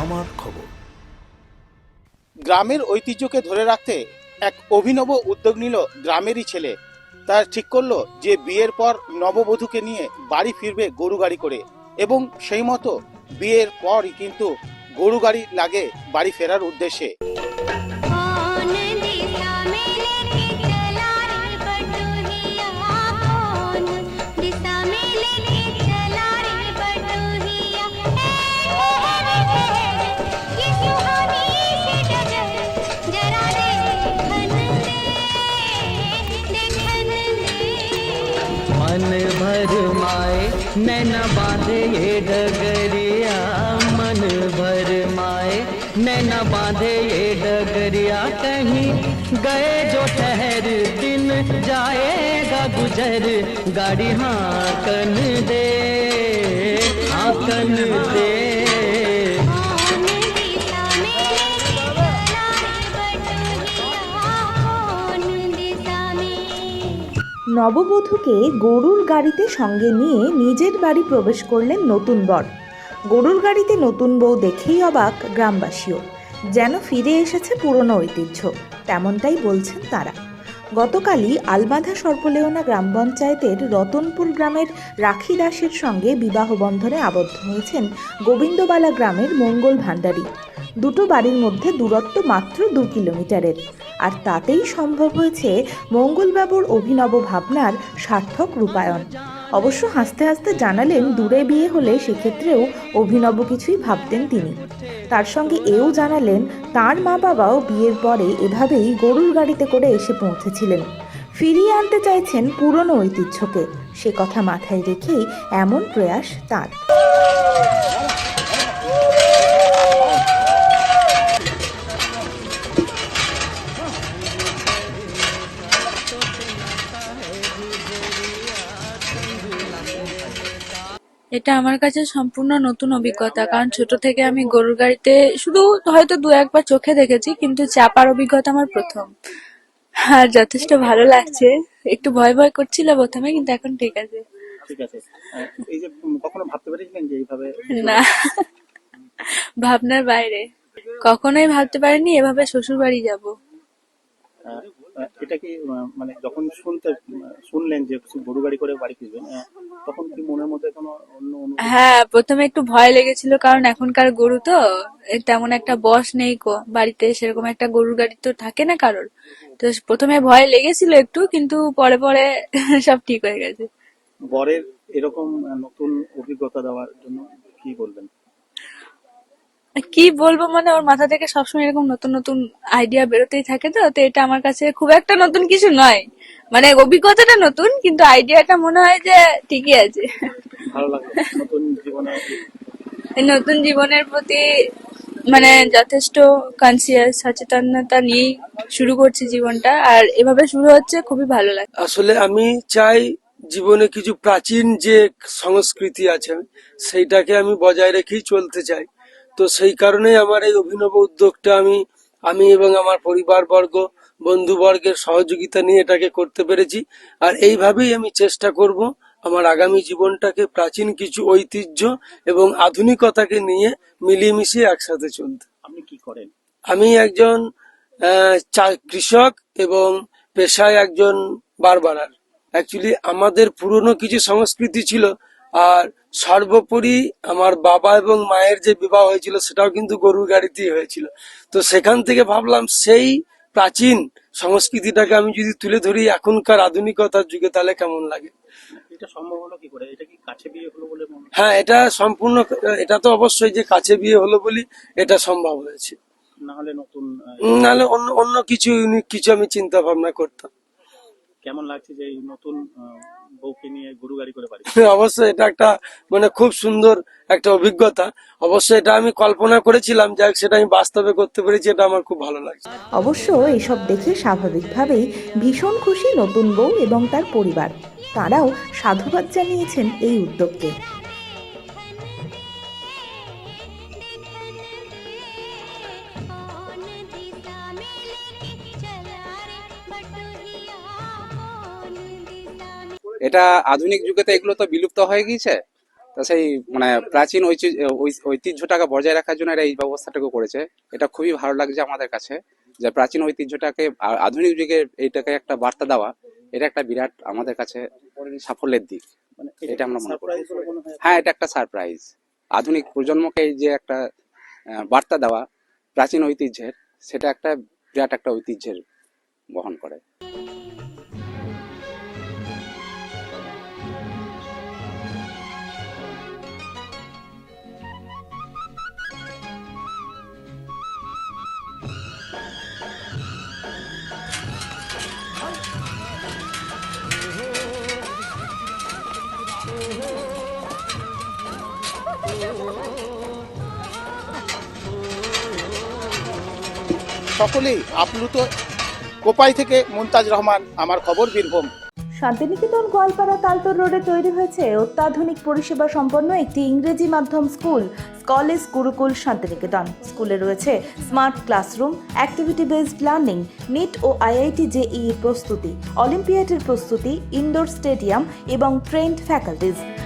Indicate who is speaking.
Speaker 1: আমার খবর।
Speaker 2: গ্রামের ঐতিহ্যকে ধরে রাখতে এক অভিনব উদ্যোগ নিল গ্রামেরই ছেলে। তার ঠিক করল যে বিয়ের পর নববধূকে নিয়ে বাড়ি ফিরবে গরু গাড়ি করে এবং সেই মতো বিয়ের পরই কিন্তু গরু গাড়ি লাগে বাড়ি ফেরার উদ্দেশ্যে।
Speaker 3: नैना बांधे ये डगरिया, मन भर माए। नैना बांधे ये डगरिया, कहीं गए जो ठहर दिन जाएगा गुजर। गाड़ी हाकन दे हाकन दे।
Speaker 4: নববধূকে গরুর গাড়িতে সঙ্গে নিয়ে নিজের বাড়ি প্রবেশ করলেন নতুন বর। গরুর গাড়িতে নতুন বউ দেখেই অবাক গ্রামবাসীও। যেন ফিরে এসেছে পুরনো ঐতিহ্য, তেমনটাই বলছেন তারা। গতকালই আলবাধা সর্বলেওনা গ্রাম পঞ্চায়েতের রতনপুর গ্রামের রাখি দাসের সঙ্গে বিবাহ বন্ধনে আবদ্ধ হয়েছেন গোবিন্দবালা গ্রামের মঙ্গল ভান্ডারী। দুটো বাড়ির মধ্যে দূরত্ব মাত্র দু কিলোমিটারের। আর তাতেই সম্ভব হয়েছে মঙ্গলবাবুর অভিনব ভাবনার সার্থক রূপায়ণ। অবশ্য হাসতে হাসতে জানালেন, দূরে বিয়ে হলে সেক্ষেত্রেও অভিনব কিছুই ভাবতেন তিনি। তার সঙ্গে এও জানালেন, তার মা বাবাও বিয়ের পরে এভাবেই গরুর গাড়িতে করে এসে পৌঁছেছিলেন। ফিরিয়ে আনতে চাইছেন পুরনো ঐতিহ্যকে। সে কথা মাথায় রেখেই এমন প্রয়াস তার।
Speaker 5: এটা আমার কাছে সম্পূর্ণ নতুন অভিজ্ঞতা কারণ ছোট থেকে আমি গরুর গাড়িতে শুধু হয়তো দু একবার চোখে দেখেছি কিন্তু চাপার অভিজ্ঞতা আমার প্রথম। আর যথেষ্ট ভালো লাগছে। একটু ভয় ভয় করছিল প্রথমে কিন্তু এখন ঠিক আছে।
Speaker 2: ঠিক আছে। এই যে কখনো ভাবতে পেরেছিলেন যে এইভাবে
Speaker 5: না। ভাবনার বাইরে। কখনোই ভাবতে পারিনি এভাবে শ্বশুর বাড়ি যাব।
Speaker 2: আহ, এটা কি মানে যখন শুনতে শুনলেন যে গরু গাড়ি করে বাড়ি ফিরবেন তখন কি মনের মধ্যে কোনো অন্য
Speaker 5: হ্যাঁ প্রথমে একটু ভয় লেগেছিল কারণ এখনকার গরু তো তেমন একটা বস নেই কো বাড়িতে সেরকম একটা গরুর গাড়ি তো থাকে না কারোর। তো প্রথমে ভয় লেগেছিল একটু কিন্তু পরে পরে সব ঠিক হয়ে গেছে।
Speaker 2: বরের এরকম নতুন অভিজ্ঞতা দেওয়ার জন্য কি বলবেন?
Speaker 5: কি বলব মানে ওর মাথা থেকে সবসময় এরকম নতুন নতুন আইডিয়া বেরোতেই থাকে তো তো এটা আমার কাছে খুব একটা নতুন কিছু নয়। মানে অভিজ্ঞতাটা নতুন কিন্তু আইডিয়াটা মনে হয় যে ঠিকই আছে।
Speaker 2: নতুন
Speaker 5: এই নতুন জীবনের প্রতি মানে যথেষ্ট কনসিয়াস সচেতনতা নিয়েই শুরু করছি জীবনটা আর এভাবে শুরু হচ্ছে খুবই ভালো লাগে।
Speaker 6: আসলে আমি চাই জীবনে কিছু প্রাচীন যে সংস্কৃতি আছে সেইটাকে আমি বজায় রেখেই চলতে চাই। তো সেই কারণেই আমার এই অভিনব উদ্যোগটা আমি আমি এবং আমার পরিবারবর্গ বন্ধুবর্গের সহযোগিতা নিয়ে এটাকে করতে পেরেছি। আর এইভাবেই আমি চেষ্টা করব আমার আগামী জীবনটাকে প্রাচীন কিছু ঐতিহ্য এবং আধুনিকতাকে নিয়ে মিলিয়ে মিশিয়ে একসাথে চলতে।
Speaker 2: আপনি কি করেন?
Speaker 6: আমি একজন কৃষক এবং পেশায় একজন বারবারার। অ্যাকচুয়ালি আমাদের পুরনো কিছু সংস্কৃতি ছিল আর সর্বোপরি আমার বাবা এবং মায়ের যে বিবাহ হয়েছিল সেটাও কিন্তু গরুর গাড়িতেই হয়েছিল। তো সেখান থেকে ভাবলাম সেই প্রাচীন সংস্কৃতিটাকে আমি যদি তুলে ধরি এখনকার আধুনিকতার যুগে তাহলে কেমন লাগে?
Speaker 2: হয়?
Speaker 6: এটা সম্পূর্ণ এটা তো অবশ্যই যে কাছে বিয়ে হলো বলি এটা সম্ভব হয়েছে।
Speaker 2: না হলে নতুন
Speaker 6: নাহলে অন্য অন্য কিছু ইউনিক কিছু আমি চিন্তা ভাবনা করতাম।
Speaker 2: কেমন লাগছে যে এই নতুন বউকে নিয়ে গরু গাড়ি করে বাড়ি
Speaker 6: অবশ্যই এটা একটা মানে খুব সুন্দর একটা অভিজ্ঞতা। অবশ্যই এটা আমি কল্পনা করেছিলাম যাক সেটা আমি বাস্তবে করতে পেরেছি এটা আমার খুব ভালো লাগছে।
Speaker 4: অবশ্য এসব দেখে স্বাভাবিকভাবেই ভীষণ খুশি নতুন বউ এবং তার পরিবার। তারাও সাধুবাদ জানিয়েছেন এই উদ্যোগকে।
Speaker 7: এটা আধুনিক যুগে তো এগুলো তো বিলুপ্ত হয়ে গিয়েছে।
Speaker 1: তা সেই মানে প্রাচীন ঐতিহ্যটাকে বজায় রাখার জন্য এরা এই ব্যবস্থাটাকে করেছে। এটা খুবই ভালো লাগছে আমাদের কাছে যে প্রাচীন ঐতিহ্যটাকে আধুনিক যুগে এইটাকে একটা বার্তা দেওয়া এটা একটা বিরাট আমাদের কাছে সাফল্যের দিক।
Speaker 2: মানে
Speaker 1: এটা আমরা মনে করি।
Speaker 2: হ্যাঁ।
Speaker 1: এটা একটা সারপ্রাইজ আধুনিক প্রজন্মকে যে একটা বার্তা দেওয়া প্রাচীন ঐতিহ্যের সেটা একটা বিরাট একটা ঐতিহ্যের বহন করে।
Speaker 2: সকলেই আপ্লুত। কোপাই থেকে মুমতাজ রহমান, আমার খবর বীরভূম।
Speaker 4: শান্তিনিকেতন গোয়ালপাড়া তালতর রোডে তৈরি হয়েছে অত্যাধুনিক পরিষেবা সম্পন্ন একটি ইংরেজি মাধ্যম স্কুল কলেজ গুরুকুল শান্তিনিকেতন। স্কুলে রয়েছে smart classroom, activity based learning, NEET ও আইআইটি জেই প্রস্তুতি, অলিম্পিয়াডের প্রস্তুতি, ইনডোর স্টেডিয়াম এবং ট্রেন্ড ফ্যাকাল্টিজ।